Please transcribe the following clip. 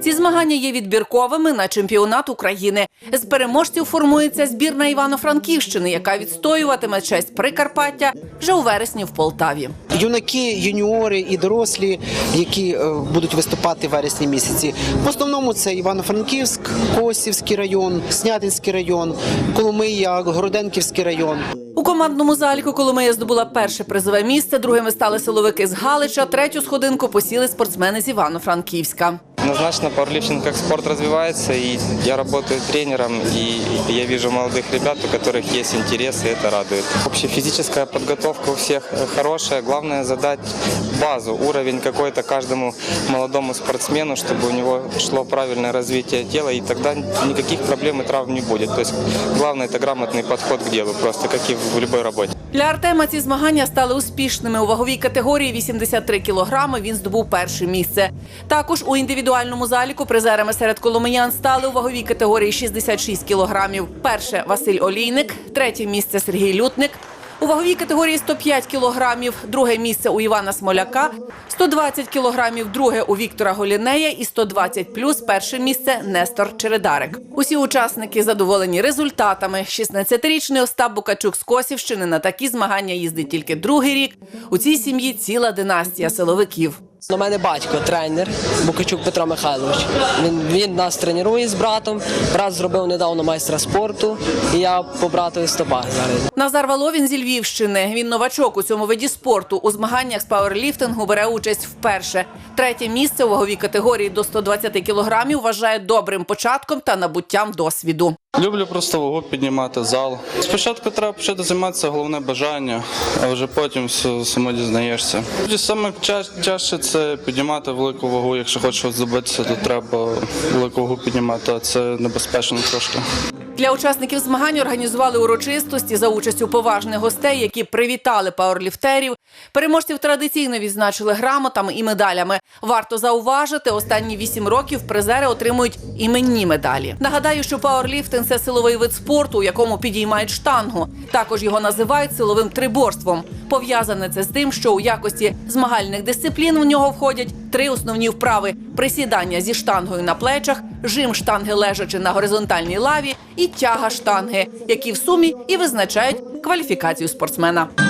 Ці змагання є відбірковими на чемпіонат України. З переможців формується збірна Івано-Франківщини, яка відстоюватиме честь Прикарпаття вже у вересні в Полтаві. Юнаки, юніори і дорослі, які е, будуть виступати в вересні місяці. В основному це Івано-Франківськ, Косівський район, Снятинський район, Коломия, Городенківський район. У командному заліку Коломия здобула перше призове місце. Другими стали силовики з Галича. Третю сходинку посіли спортсмени з Івано-Франківська. Однозначно пауэрлифтинг как спорт развивается, и я работаю тренером, и я вижу молодых ребят, у которых есть интерес, и это радует. Общефизическая подготовка у всех э, хорошая, главное задать базу, уровень какой-то каждому молодому спортсмену, чтобы у него шло правильное развитие тела, и тогда никаких проблем и травм не будет. То есть главное это грамотный подход к делу, просто как и в любой работе. Для Артема ці змагання стали успішними. У ваговій категорії 83 кілограми він здобув перше місце. Також у індивідуальному заліку призерами серед коломиян стали у ваговій категорії 66 кілограмів. Перше Василь Олійник, третє місце Сергій Лютник. У ваговій категорії 105 кілограмів, друге місце у Івана Смоляка, 120 кілограмів, друге у Віктора Голінея і 120 плюс перше місце Нестор Чередарик. Усі учасники задоволені результатами. 16-річний Остап Букачук з Косівщини на такі змагання їздить тільки другий рік. У цій сім'ї ціла династія силовиків. У мене батько тренер Букачук Петро Михайлович. Він, він нас тренує з братом. Брат зробив недавно майстра спорту, і я по братові стопах зараз. Назар Воловін зі Львівщини. Він новачок у цьому виді спорту. У змаганнях з пауерліфтингу бере участь вперше. Третє місце у ваговій категорії до 120 кілограмів вважає добрим початком та набуттям досвіду. Люблю просто вагу піднімати зал. Спочатку треба почати займатися головне бажання, а вже потім само дізнаєшся. Саме чаще це піднімати велику вагу. Якщо хочеш здобитися, то треба велику вагу піднімати, а це небезпечно трошки. Для учасників змагань організували урочистості за участю поважних гостей, які привітали пауерліфтерів. Переможців традиційно відзначили грамотами і медалями. Варто зауважити, останні вісім років призери отримують іменні медалі. Нагадаю, що пауерліфтинг – це силовий вид спорту, у якому підіймають штангу. Також його називають силовим триборством. Пов'язане це з тим, що у якості змагальних дисциплін в нього входять три основні вправи: присідання зі штангою на плечах, жим штанги лежачи на горизонтальній лаві і тяга штанги, які в сумі і визначають кваліфікацію спортсмена.